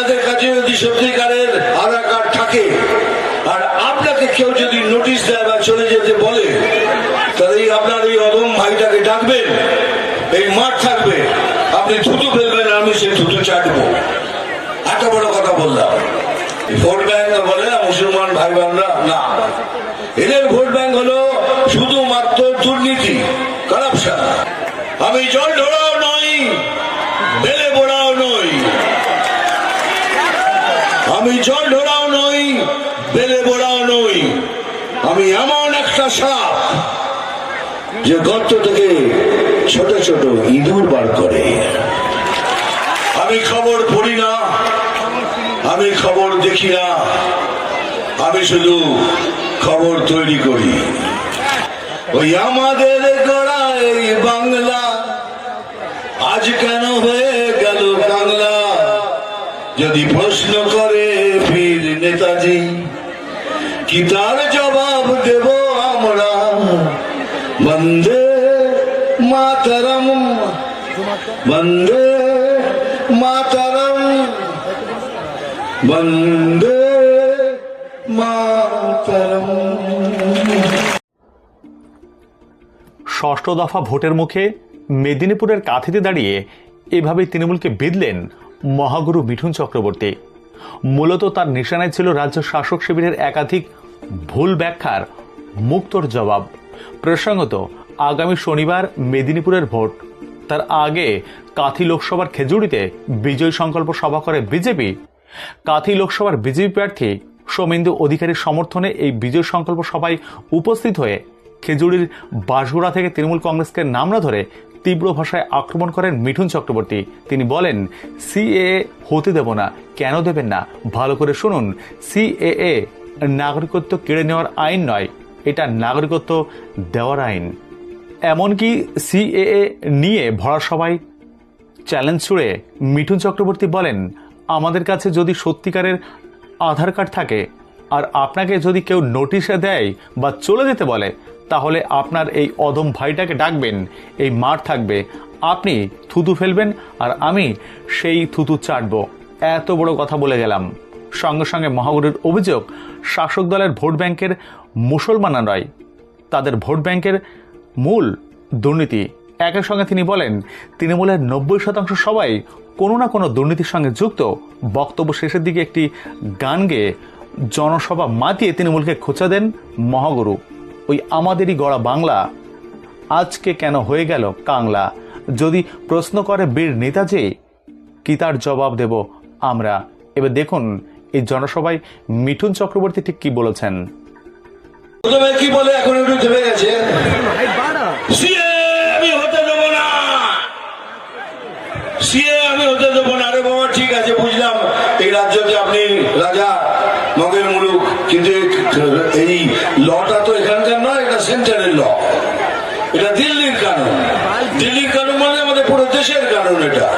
আপনাদের কাছে যদি সত্যিকারের আধার কার্ড থাকে, আর আপনাকে কেউ যদি নোটিশ দেয় বা চলে যেতে বলে, তাহলে আপনার এই অদম ভাইটাকে ডাকবেন, এই মাঠ থাকবে। আপনি থুতু ফেলবেন, আমি সেই থুতু চাটবো। এত বড় কথা বললাম। ভোট ব্যাংক বলে না, মুসলমান ভাই বোনরা না। এদের ভোট ব্যাংক হলো শুধুমাত্র দুর্নীতি কারাপশন আমি জল ঢোড়াও নই বেলে বোড়াও নই আমি জল ঢোড়াও নই, বেলে বোড়াও নই। আমি এমন একটা সাপ যে গর্ত থেকে ছোট ছোট ইঁদুর বার করে। আমি খবর পড়ি না, আমি খবর দেখি না, আমি শুধু খবর তৈরি করি। ওই আমাদের গড়া এই বাংলা, আজ কেন হয়ে গেল বাংলা? যদি প্রশ্ন করে নেতাজি কি তার জবাব দেব আমরা। বন্দে মাতরম। বন্দে মাতরম। বন্দে মাতরম। ষষ্ঠ দফা ভোটের মুখে মেদিনীপুরের কাঁথিতে দাঁড়িয়ে এভাবে তৃণমূলকে বিঁধলেন মহাগুরু মিঠুন চক্রবর্তী। মূলত তার নিশানায় ছিল রাজ্য শাসক শিবিরের একাধিক ভুল ব্যাখ্যার মুক্তর জবাব। প্রসঙ্গত, আগামী শনিবার মেদিনীপুরের ভোট। তার আগে কাথি লোকসভার খেজুরিতে বিজয় সংকল্প সভা করে বিজেপি। কাথি লোকসভার বিজেপি প্রার্থী সোমেন্দু অধিকারীর সমর্থনে এই বিজয় সংকল্প সভায় উপস্থিত হয়ে খেজুরির বাঁশগোড়া থেকে তৃণমূল কংগ্রেসকে নাম না ধরে তীব্র ভাষায় আক্রমণ করেন মিঠুন চক্রবর্তী। তিনি বলেন, সিএএ হতে দেব না, কেন দেবেন না? ভালো করে শুনুন, সিএএ নাগরিকত্ব কেড়ে নেওয়ার আইন নয়, এটা নাগরিকত্ব দেওয়ার আইন। এমনকি সিএএ নিয়ে ভরা সবাই চ্যালেঞ্জ ছুড়ে মিঠুন চক্রবর্তী বলেন, আমাদের কাছে যদি সত্যিকারের আধার কার্ড থাকে, আর আপনাকে যদি কেউ নোটিশে দেয় বা চলে যেতে বলে তাহলে আপনার এই অদম ভাইটাকে ডাকবেন, এই মাঠ থাকবে। আপনি থুতু ফেলবেন আর আমি সেই থুতু চাটব। এত বড় কথা বলে গেলাম। সঙ্গে সঙ্গে মহাগুরুর অভিযোগ, শাসক দলের ভোট ব্যাংকের মুসলমানরা নয়, তাদের ভোট ব্যাংকের মূল দুর্নীতি। একই সঙ্গে তিনি বলেন, তৃণমূলের নব্বই শতাংশ সবাই কোনো না কোনো দুর্নীতির সঙ্গে যুক্ত। বক্তব্য শেষের দিকে একটি গান গেয়ে জনসভা মাতিয়ে তৃণমূলকে খোঁচা দেন মহাগুরু। ওই আমাদেরই গড়া বাংলা? আজকে কেন হয়ে গেল কাংলা? যদি প্রশ্ন করে বীর নেতা যে কি তার জবাব দেব আমরা? এবার দেখুন এই জনসভায় মিঠুন চক্রবর্তী ঠিক কি বলেছেন? কি বলে এখন একটু থেমে গেছে সিএ আমি হতে দেবো না সিএ আমি হতে দেবো না আরে বাবা ঠিক আছে বুঝলাম এই রাজ্যতে আপনি রাজা মগের মুলুক কিন্তু এই- লটা তো এখানকার নয়, এটা সেন্টারের ল এটা দিল্লির কানুন। দিল্লির কানুন মানে আমাদের পুরো দেশের কানুন এটা।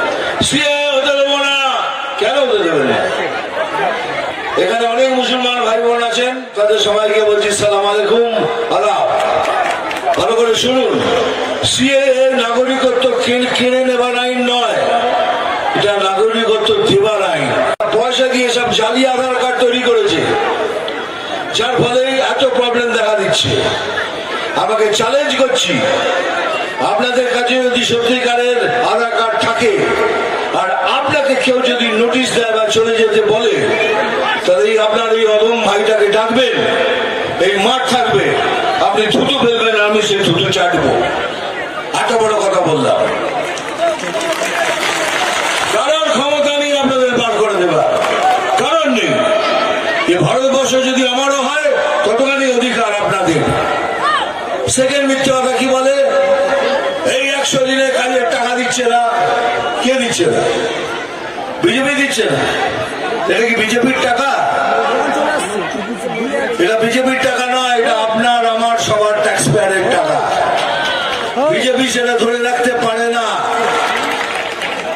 এখানে অনেক মুসলমান ভাই বোন আছেন, তাদের সবাইকে ভালো করে শুনুন। নাগরিকত্ব কিনে নেবার আইন নয় এটা নাগরিকত্ব দেবার আইন পয়সা দিয়ে সব জালি আধার কার্ড তৈরি করেছে যার ফলে এত প্রবলেম দেখা দিচ্ছে। আমাকে চ্যালেঞ্জ করছি। আপনাদের কাছে যদি সত্যিকারের আধার কার্ড থাকে, আর আপনাকে কেউ যদি নোটিশ দেয় বা চলে যেতে বলে, তাহলে আপনার এই অদম ভাইটাকে ডাকবেন, এই মাঠ থাকবে। আপনি থুতু ফেলবেন, আমি সেই থুতু চাটবো। এত বড় কথা বললাম কারোর ক্ষমতা নেই আপনাদের পার করে দেবার কারণ নেই এ ভারতবর্ষ যদি আমারও হয় ততখানি অধিকার আপনাদের সেকেন্ড মিথ্যে কথা কি বলে? এই একশো দিনের কাজের টাকা দিচ্ছে না। কে দিচ্ছে না? বিজেপি দিচ্ছে না। এটা কি বিজেপির টাকা? এটা বিজেপির টাকা নয় এটা আপনার, আমার, সবার ট্যাক্স পেয়ারের টাকা। বিজেপি সেটা ধরে রাখতে পারে না।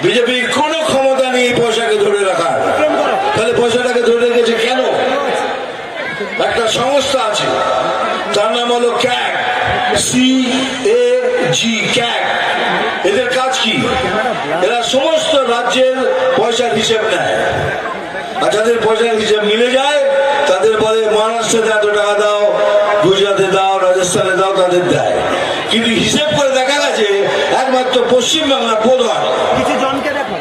বিজেপির কোনো ক্ষমতা নেই পয়সাকে ধরে রাখার। তাহলে পয়সাটাকে ধরে রেখেছে কেন? একটা সংস্থা আছে, তার নাম হলো ক্যাগ সি এ জি ক্যাক এদের কাজ কি? এরা সমস্ত রাজ্যের পয়সার হিসেব নেয়। আর যাদের পয়সার হিসেব মিলে যায় তাদের বলে মহারাষ্ট্রে এত টাকা দাও গুজরাটে দাও রাজস্থানে দাও তাদের দেয়। কিন্তু হিসেব করে দেখা গেছে একমাত্র পশ্চিমবাংলার দেখো।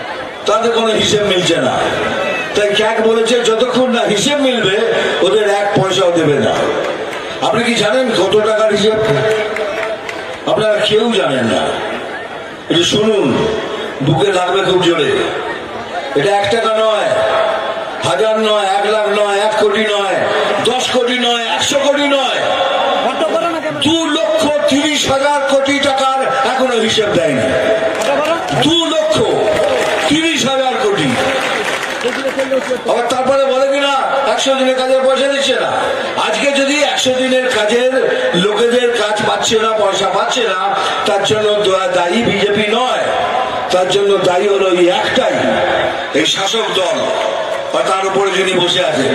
তাদের কোনো হিসেব মিলছে না। তাই ক্যাক বলেছে যতক্ষণ না হিসেব মিলবে ওদের এক পয়সাও দেবে না। আপনি কি জানেন কত টাকার হিসেব? আপনারা কেউ জানেন না। এটা শুনুন বুকে লাগবে খুব জোরে। এটা এক টাকা নয় হাজার নয় এক লাখ নয় এক কোটি নয় দশ কোটি নয় একশো কোটি নয়। দু লক্ষ তিরিশ হাজার কোটি টাকার এখনও হিসেব দেয়নি। দু লক্ষ তিরিশ হাজার কোটি। আবার তারপরে বলে কিনা একশো দিনের কাজের পয়সা দিচ্ছে না। আজকে যদি একশো দিনের কাজের লোকেদের কাজ পাচ্ছে না, পয়সা পাচ্ছে না, তার জন্য দায়ী বিজেপি নয়, তার জন্য দায়ী হলো এই একটাই, এই শাসক দল। বা তার উপরে যিনি বসে আছেন,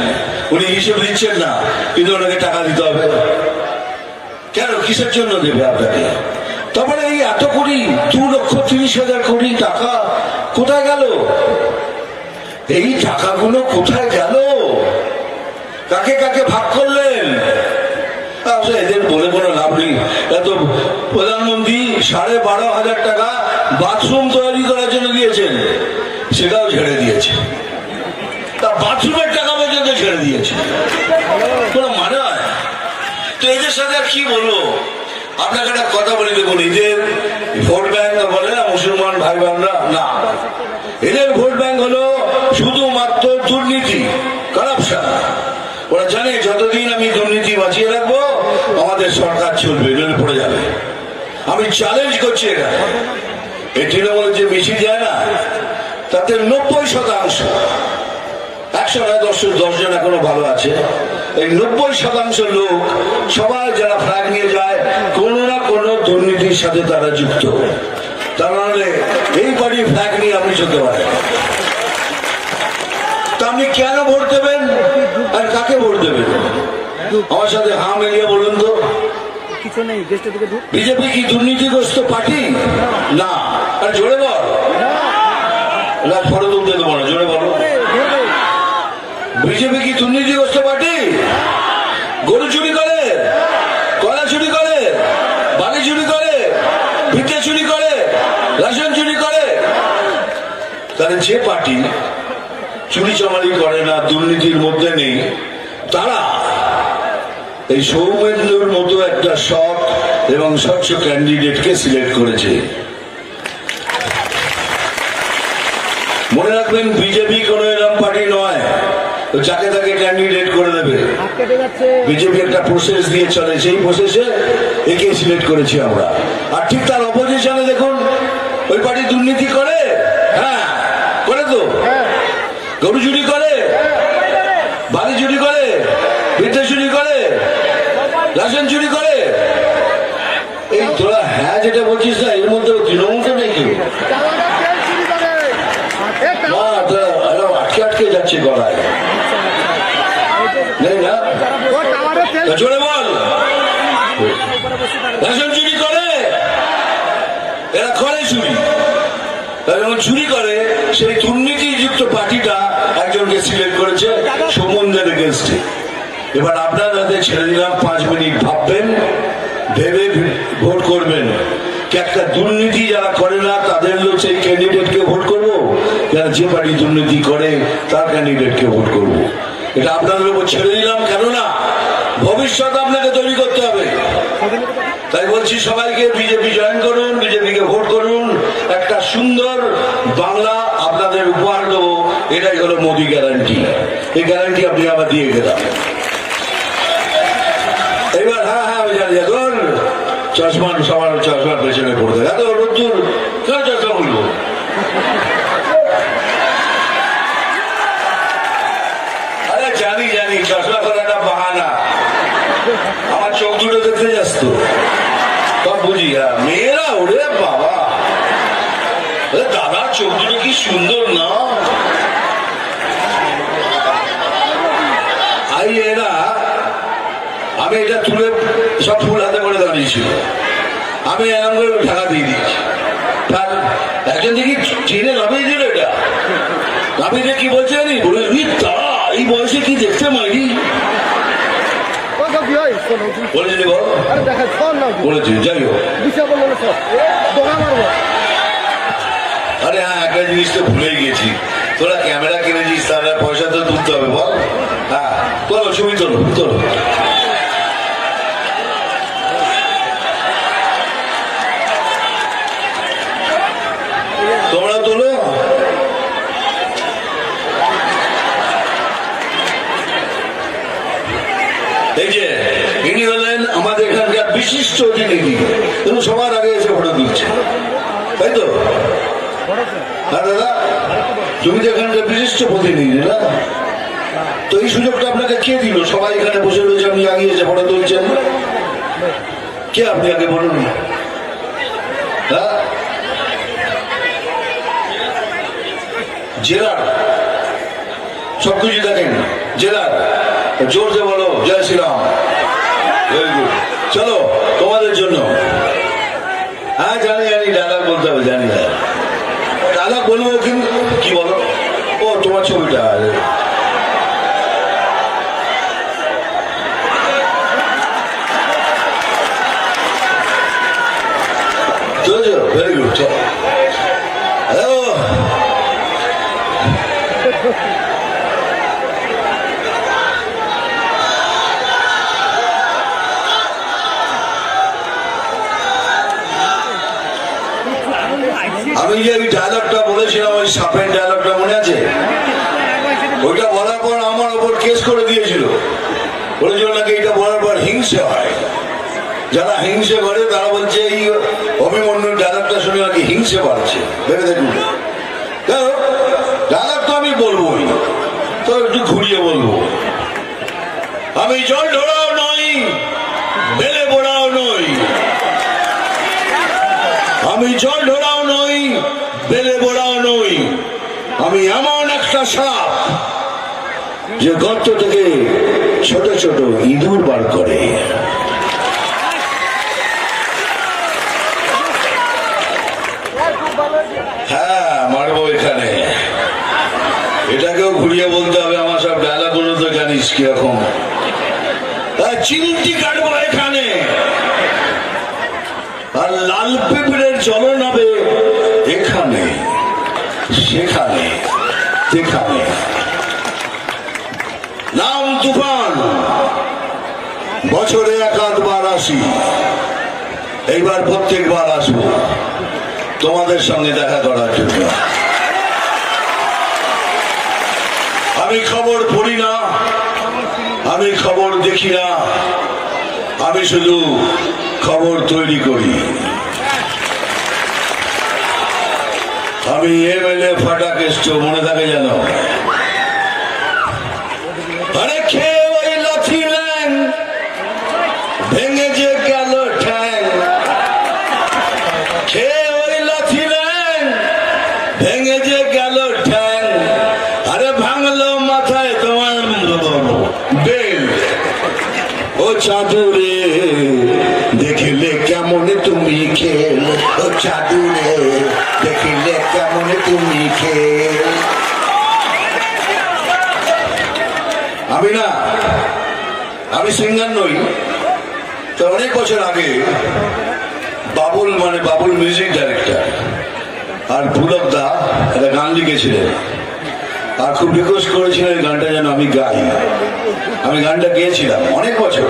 উনি হিসেব দিচ্ছেন না, কিন্তু ওনাকে টাকা দিতে হবে। কেন? কিসের জন্য দেবে আপনাকে? তারপরে এই এত কোটি, দু লক্ষ তিরিশ হাজার কোটি টাকা কোথায় গেল? এই টাকাগুলো কোথায় গেল? কাকে কাকে ভাগ করলেন? আসলে এদের বলে কোনো লাভ নেই। এত প্রধানমন্ত্রী সাড়ে বারো হাজার টাকা বাথরুম তৈরি করার জন্য দিয়েছেন, সেটাও ছেড়ে দিয়েছে। তা বাথরুমের টাকা পর্যন্ত ছেড়ে দিয়েছে। মানে তো এদের সাথে আর কি বলব? আপনাকে একটা কথা বলি, দেখুন, এদের ভোট ব্যাংক বলে না, মুসলমান ভাই বোনরা না। এদের ভোট ব্যাংক হলো শুধুমাত্র দুর্নীতি কারাপশন ওরা জানে যতদিন আমি দুর্নীতি বাঁচিয়ে রাখব, আমাদের সরকার চলবে নইলে পড়ে যাবে। আমি চ্যালেঞ্জ করছি এটা। এই তৃণমূল যে মিছিল যায় না, তাতে নব্বই শতাংশ, একশো নয়, দশ দশজন এখনও ভালো আছে, এই নব্বই শতাংশ লোক, সবাই যারা ফ্ল্যাগ নিয়ে যায়, কোনো না কোনো দুর্নীতির সাথে তারা যুক্ত। তার মানে এই বাড়ি ফ্ল্যাগ নিয়ে আপনি চলতে পারেন। তা আপনি কেন ভোট দেবেন? ভোট দেবেন আমার সাথে হা মিলিয়ে বলুন তো। কিছু নেই বিজেপি কি দুর্নীতিগ্রস্ত পার্টি? না। আর জোরে বল। রাজ ফটো তুলতে দেবো না জোরে বলো। বিজেপি কি দুর্নীতিগ্রস্ত পার্টি? গরু চুরি করে কয়লা চুরি করে বালি চুরি করে ভিটে চুরি করে রাশন চুরি করে। তাহলে যে পার্টি চুরি চামারি করে না দুর্নীতির মধ্যে নেই তারা এই সৌমেন্দ্রর মতো একটা সৎ এবং স্বচ্ছ ক্যান্ডিডেটকে সিলেক্ট করেছে। মনে রাখবেন বিজেপি কোনো এরকম পার্টি নয় তো যাকে তাকে ক্যান্ডিডেট করে দেবে। বিজেপি একটা প্রসেস দিয়ে চলে সেই প্রসেসে একে সিলেক্ট করেছি আমরা। আর ঠিক তার অপোজিশনে দেখুন ওই পার্টি দুর্নীতি করে? হ্যাঁ করে তো? গরু চুরি করে বালি চুরি করে বিদ্যা চুরি করে রাশন চুরি করে? এই তোরা হ্যাঁ যেটা বলছিস না, এর মধ্যে তৃণমূলটা নেই কেউ টাওয়ারে তেল চুরি করে এ না, তোরা আটকে আটকে যাচ্ছে গলায়। না? বল। রেশন চুরি করে? এরা করে চুরি। যখন চুরি করে, সেই দুর্নীতিযুক্ত পার্টিটা একজনকে সিলেক্ট করেছে সমুদ্রের এগেনস্টে এবার আপনার হাতে ছেড়ে দিলাম, পাঁচ মিনিট ভাববেন, ভেবে ভোট করবেন। একটা দুর্নীতি যারা করে না, তাদের লোক সেই ক্যান্ডিডেটকে ভোট করব? যারা যে পার্টি দুর্নীতি করে, তার ক্যান্ডিডেটকে ভোট করব। এটা আপনাদের উপর ছেড়ে দিলাম, কেননা ভবিষ্যৎ আপনাকে তৈরি করতে হবে। তাই বলছি, সবাইকে বিজেপি জয়েন করুন, বিজেপিকে ভোট করুন। একটা সুন্দর বাংলা আপনাদের উপহার দেবো, এটাই হলো মোদি গ্যারান্টি এই গ্যারান্টি আপনি আবার দিয়ে গেলাম এবার হ্যাঁ হ্যাঁ আমি জানি এখন চশমা সবার চশমার পেছনে পড়তে এত রোদ্দুর, কেন চশমা বলব আরে জানি জানি, চশমা করাটা বাহানা। আমার চোখ দুটো দেখতে যাস তো। বুঝি হ্যাঁ মেয়েরা ওরে বাবা। আরে দাদা চোখ দুটো কি সুন্দর না? আই এরা, আমি এটা তুলে সব দাঁড়িয়েছিল আমি এরকম করে ঢাকা দিয়ে দিয়েছি। তার একজন দেখি ট্রেনে নামিয়ে দিল এটা। দিয়ে কি বলছে জানি বলে "ই তারা এই বয়সে কি দেখতে মাইরি? কি হয়? শোনো বলেছিলি বল আরে দেখা বলেছি যাই হোক। বিষয় বলল না সব। দোকা মারবো। আরে হ্যাঁ একটা জিনিস তো ভুলে গেছি। তোরা ক্যামেরা কিনেছিস তাহলে পয়সা তো তুলতে হবে বল। হ্যাঁ তোলো ছবি তোলো তোলো তোমরা তোলো এই যে ইনি হলেন আমাদের বিশিষ্ট অতিথি। তুমি সবার আগে এসে ফটো তুলছে। তাই তো? হ্যাঁ দাদা, তুমি তো এখানকার বিশিষ্ট প্রতিনিধি না? তো এই সুযোগটা আপনাকে কে দিল? সবাই এখানে বসে রয়েছে, আপনি আগে এসে ফটো তুলছেন। কে আপনি আগে বলুন? হ্যাঁ? জেলার। সবকিছু দেখেন। জেলার। জোরসে বলো, জয় শ্রীরাম। ভেরি গুড চলো, তোমাদের জন্য। হ্যাঁ জানি জানি ডায়লগ বলতে হবে, জানি ডায়লগ বলব কিন্তু কি বলো? ও, তোমার ছবিটা ভেরি গুড হ্যালো আমি যে ওই ডায়লগটা বলেছিলাম ওই সাপের ডায়লগটা মনে আছে ওইটা বলার পর আমার ওপর কেস করে দিয়েছিল বলেছিল নাকি এটা বলার পর হিংসে হয় যারা হিংসে করে, তারা বলছে, এই অভিমন্যুর ডায়লগটা শুনে নাকি হিংসে বাড়ছে ভেবে দেখুন। ডায়লগ তো আমি বলবোই। তো একটু ঘুরিয়ে বলব। আমি জল ঢোড়াও নই, বেলে বোড়াও নই। আমি জল ঢোড়াও নই, বেলে বোড়াও নই। আমি এমন একটা সাপ যে গর্ত থেকে ছোট ছোট ইঁদুর বার করে হ্যাঁ মারবো এখানে এটাকেও ঘুরিয়ে বলতে হবে, আমার সব ডায়লগুলো তো জানিস কীরকম। চিমটি কাটবো এখানে। আর লাল পিঁপড়ের চলন হবে এখানে, সেখানে যেখানে নাম তুফান, বছরে একাধবার আসি। এইবার প্রত্যেকবার আসব। তোমাদের সঙ্গে দেখা করার জন্য। আমি খবর পড়ি না। আমি খবর দেখি না। আমি শুধু খবর তৈরি করি। আমি এমএলএ ফাটা কেষ্ট মনে থাকে যেন আরে খেয়ে ওই লাথি ল্যাং ভেঙে যে গেল ঠ্যাং খেয়ে ওই লাথি ল্যাং ভেঙে যে গেল ঠ্যাং আরে ভাঙলো মাথায় তোমার বেল ও চাদুরে দেখিলে কেমন তুমি খেল? ও চাদুরে দেখিলে কেমন তুমি খেল? আমি না, আমি সিঙ্গার নই। তো অনেক বছর আগে বাবুল মানে বাবুল মিউজিক ডাইরেক্টর আর পুলক দা একটা গান লিখেছিলেন। আর খুব রিকোয়েস্ট করেছিলেন গানটা যেন আমি গাই। আমি গানটা গেয়েছিলাম অনেক বছর,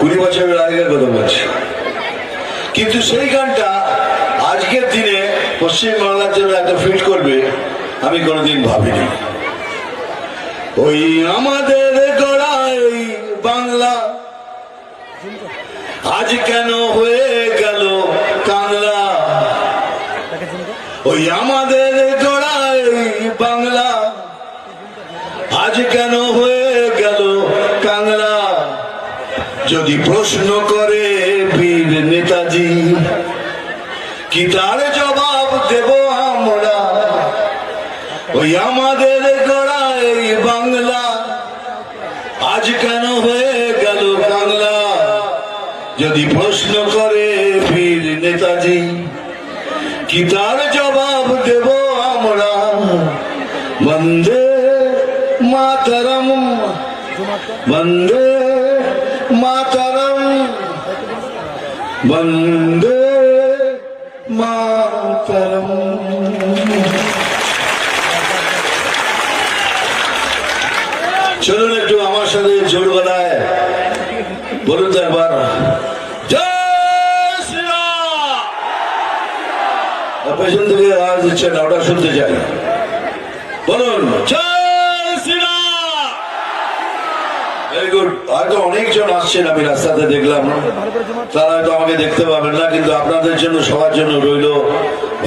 কুড়ি বছরের আগের কথা বলছি। কিন্তু সেই গানটা আজকের দিনে পশ্চিম বাংলার জন্য এত ফিট করবে, আমি কোনোদিন ভাবিনি। ওই আমাদের গড়াই বাংলা, আজ কেন হয়ে গেল কাংলা ওই আমাদের গড়াই বাংলা, আজ কেন হয়ে গেল কাংলা যদি প্রশ্ন করে বীর নেতাজি, কি তার জবাব দেব আমরা? ওই আমাদের গড়াই বাংলা, আজ কেন হয়ে গেল বাংলা? যদি প্রশ্ন করে ফির নেতাজি, কি তার জবাব দেব আমরা? বন্দে মাতরম, বন্দে মাতরম। বন্দে মাতরম। চলুন একটু আমার সাথে জোর গলায়। বলুন তো একবার। পেছন থেকে আওয়াজ দিচ্ছে না, ওটা শুনতে চাই বলুন জয় শ্রীরাম ভেরি গুড হয়তো অনেকজন আসছেন, আমি রাস্তাতে দেখলাম। তারা হয়তো আমাকে দেখতে পাবেন না, কিন্তু আপনাদের জন্য, সবার জন্য রইল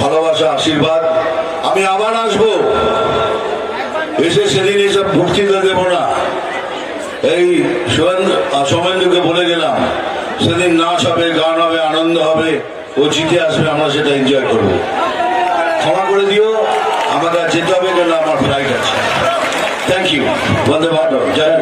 ভালোবাসা, আশীর্বাদ। আমি আবার আসব। এসে সেদিন এইসব বক্তৃতা দেব না। এই সোমেন্দুকে বলে গেলাম, সেদিন নাচ হবে, গান হবে, আনন্দ হবে, ও জিতে আসবে, আমরা সেটা এনজয় করব। ক্ষমা করে দিও, আমাকে যেতে হবে কেন, আমার ফ্লাইট আছে। Thank you Bande Mataram, Joy.